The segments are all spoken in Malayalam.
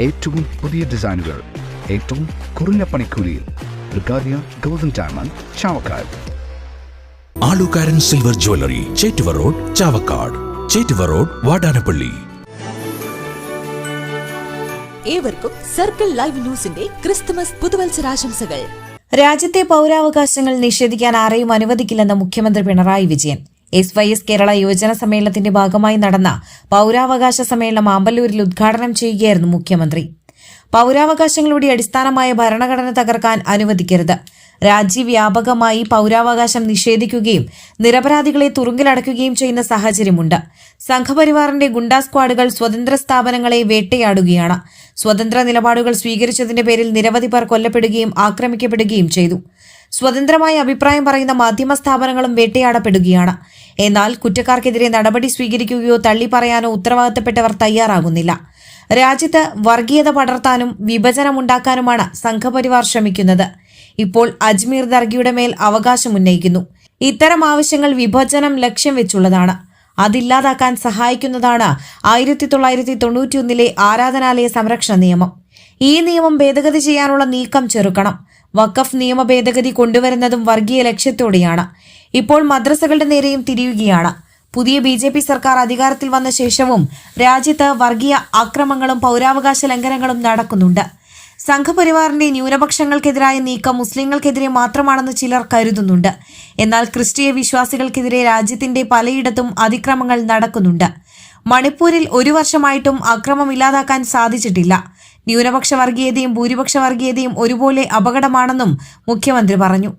ഏറ്റവും പുതിയ ഡിസൈനുകൾ ഏറ്റവും കുറഞ്ഞ പണിക്കൂലിയിൽ ബ്രിഗാദിയ golden diamond Chavakkad. Alukaran silver jewellery Chettuva road Chavakkad. Chettuva road Vadanappally. ഏവർക്കും സർക്കിൾ ലൈവ് ന്യൂസിന്റെ ക്രിസ്തുമസ് പുതുവത്സരാശംസകൾ. രാജ്യത്തെ പൗരാവകാശങ്ങൾ നിഷേധിക്കാൻ ആരെയും അനുവദിക്കില്ലെന്ന് മുഖ്യമന്ത്രി Pinarayi Vijayan. S Y S Kerala യുവജന സമ്മേളനത്തിന്റെ ഭാഗമായി നടന്ന പൗരാവകാശ സമ്മേളനം ആമ്പല്ലൂരിൽ ഉദ്ഘാടനം ചെയ്യുകയായിരുന്നു മുഖ്യമന്ത്രി. പൗരാവകാശങ്ങളുടെ അടിസ്ഥാനമായ ഭരണഘടന തകർക്കാൻ അനുവദിക്കരുത്. രാജ്യവ്യാപകമായി പൗരാവകാശം നിഷേധിക്കുകയും നിരപരാധികളെ തുറുങ്കിലടയ്ക്കുകയും ചെയ്യുന്ന സാഹചര്യമുണ്ട്. സംഘപരിവാറിന്റെ ഗുണ്ടാ സ്ക്വാഡുകൾ സ്വതന്ത്ര സ്ഥാപനങ്ങളെ വേട്ടയാടുകയാണ്. സ്വതന്ത്ര നിലപാടുകൾ സ്വീകരിച്ചതിന്റെ പേരിൽ നിരവധി പേർ കൊല്ലപ്പെടുകയും ആക്രമിക്കപ്പെടുകയും ചെയ്തു. സ്വതന്ത്രമായ അഭിപ്രായം പറയുന്ന മാധ്യമ സ്ഥാപനങ്ങളും വേട്ടയാടപ്പെടുകയാണ്. എന്നാൽ കുറ്റക്കാർക്കെതിരെ നടപടി സ്വീകരിക്കുകയോ തള്ളിപ്പറയാനോ ഉത്തരവാദിത്തപ്പെട്ടവർ തയ്യാറാകുന്നില്ല. രാജ്യത്ത് വർഗീയത പടർത്താനും വിഭജനമുണ്ടാക്കാനുമാണ് സംഘപരിവാർ ശ്രമിക്കുന്നത്. ഇപ്പോൾ അജ്മീർ ദർഗയുടെ മേൽ അവകാശമുന്നയിക്കുന്നു. ഇത്തരം ആവശ്യങ്ങൾ വിഭജനം ലക്ഷ്യം വെച്ചുള്ളതാണ്. അതില്ലാതാക്കാൻ സഹായിക്കുന്നതാണ് ആയിരത്തി തൊള്ളായിരത്തി തൊണ്ണൂറ്റിയൊന്നിലെ ആരാധനാലയ സംരക്ഷണ നിയമം. ഈ നിയമം ഭേദഗതി ചെയ്യാനുള്ള നീക്കം ചെറുക്കണം. വഖഫ് നിയമ ഭേദഗതി കൊണ്ടുവരുന്നതും വർഗീയ ലക്ഷ്യത്തോടെയാണ്. ഇപ്പോൾ മദ്രസകളുടെ നേരെയും തിരിയുകയാണ്. പുതിയ ബി ജെ പി സർക്കാർ അധികാരത്തിൽ വന്ന ശേഷവും രാജ്യത്ത് വർഗീയ ആക്രമങ്ങളും പൗരാവകാശ ലംഘനങ്ങളും നടക്കുന്നുണ്ട്. സംഘപരിവാറിന്റെ ന്യൂനപക്ഷങ്ങൾക്കെതിരായ നീക്കം മുസ്ലിങ്ങൾക്കെതിരെ മാത്രമാണെന്ന് ചിലർ കരുതുന്നുണ്ട്. എന്നാൽ ക്രിസ്തീയ വിശ്വാസികൾക്കെതിരെ രാജ്യത്തിന്റെ പലയിടത്തും അതിക്രമങ്ങൾ നടക്കുന്നുണ്ട്. മണിപ്പൂരിൽ ഒരു വർഷമായിട്ടും അക്രമം ഇല്ലാതാക്കാൻ സാധിച്ചിട്ടില്ല. ന്യൂനപക്ഷ വർഗീയതയും ഭൂരിപക്ഷ വർഗീയതയും ഒരുപോലെ അപകടമാണെന്നും മുഖ്യമന്ത്രി പറഞ്ഞു.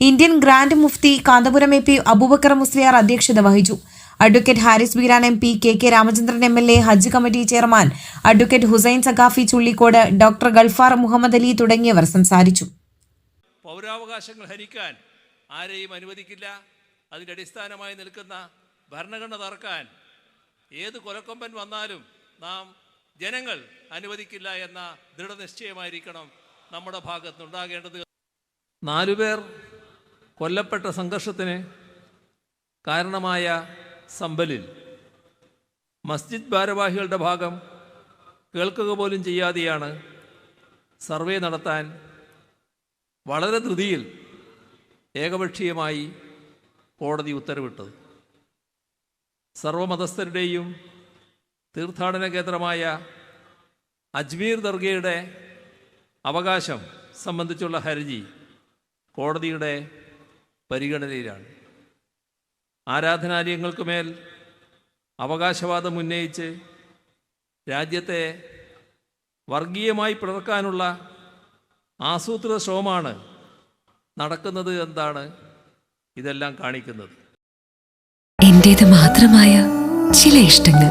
ഇന്ത്യൻ ഗ്രാൻഡ് മുഫ്തി കാന്തപുരം എ പി അബൂബക്കർ മുസ്ലിയാർ അധ്യക്ഷത വഹിച്ചു. Advocate Haris Beeran M P K K Ramachandran M L A Hajj committee chairman advocate Hussain Saqafi Chullikode doctor Gulfar Muhammad Ali തുടങ്ങിയവർ സംസാരിച്ചു. പൗരാവകാശങ്ങൾ ഹരിക്കാൻ ആരെയും അനുവദിക്കില്ല. അതിന്റെ അടിസ്ഥാനമായി നിൽക്കുന്ന ഭരണഘടന തറക്കാൻ ഏത് കൊലക്കൊമ്പൻ വന്നാലും നാം ജനങ്ങൾ അനുവദിക്കില്ല എന്ന ദൃഢനിശ്ചയമായിരിക്കണം നമ്മുടെ ഭാഗത്തുനിന്നുണ്ടാകേണ്ടത് നാലുപേർ കൊല്ലപ്പെട്ട സംഘർഷത്തിന് കാരണമായ സമ്പലിൽ. മസ്ജിദ് ഭാരവാഹികളുടെ ഭാഗം കേൾക്കുക പോലും ചെയ്യാതെയാണ് സർവേ നടത്താൻ വളരെ ധൃതിയിൽ ഏകപക്ഷീയമായി കോടതി ഉത്തരവിട്ടത്. സർവമതസ്ഥരുടെയും തീർത്ഥാടന കേന്ദ്രമായ അജ്മീർ ദർഗയുടെ അവകാശം സംബന്ധിച്ചുള്ള ഹർജി കോടതിയുടെ പരിഗണനയിലാണ്. ആരാധനാലയങ്ങൾക്ക് മേൽ അവകാശവാദം ഉന്നയിച്ച് രാജ്യത്തെ വർഗീയമായി പിളർക്കാനുള്ള ആസൂത്രിത ശ്രമമാണ് നടക്കുന്നത് എന്താണ് ഇതെല്ലാം കാണിക്കുന്നത്. എന്റെ മാത്രമായ ചില ഇഷ്ടങ്ങൾ.